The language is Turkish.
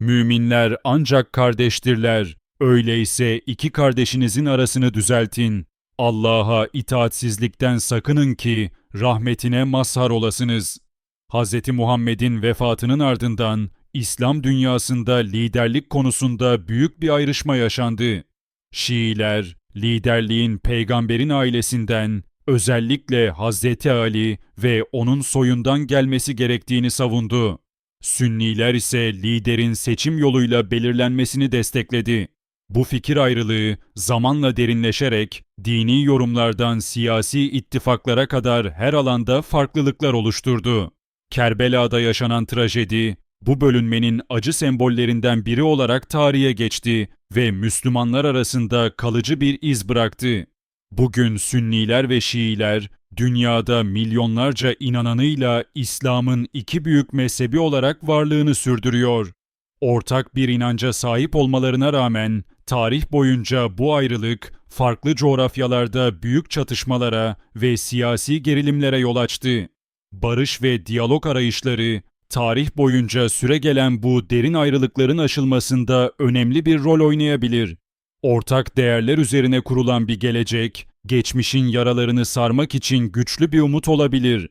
Müminler ancak kardeştirler. Öyleyse iki kardeşinizin arasını düzeltin. Allah'a itaatsizlikten sakının ki rahmetine mazhar olasınız. Hz. Muhammed'in vefatının ardından İslam dünyasında liderlik konusunda büyük bir ayrışma yaşandı. Şiiler, liderliğin peygamberin ailesinden, özellikle Hazreti Ali ve onun soyundan gelmesi gerektiğini savundu. Sünniler ise liderin seçim yoluyla belirlenmesini destekledi. Bu fikir ayrılığı zamanla derinleşerek dini yorumlardan siyasi ittifaklara kadar her alanda farklılıklar oluşturdu. Kerbela'da yaşanan trajedi bu bölünmenin acı sembollerinden biri olarak tarihe geçti ve Müslümanlar arasında kalıcı bir iz bıraktı. Bugün Sünniler ve Şiiler dünyada milyonlarca inananıyla İslam'ın iki büyük mezhebi olarak varlığını sürdürüyor. Ortak bir inanca sahip olmalarına rağmen tarih boyunca bu ayrılık farklı coğrafyalarda büyük çatışmalara ve siyasi gerilimlere yol açtı. Barış ve diyalog arayışları tarih boyunca süregelen bu derin ayrılıkların aşılmasında önemli bir rol oynayabilir. Ortak değerler üzerine kurulan bir gelecek, geçmişin yaralarını sarmak için güçlü bir umut olabilir.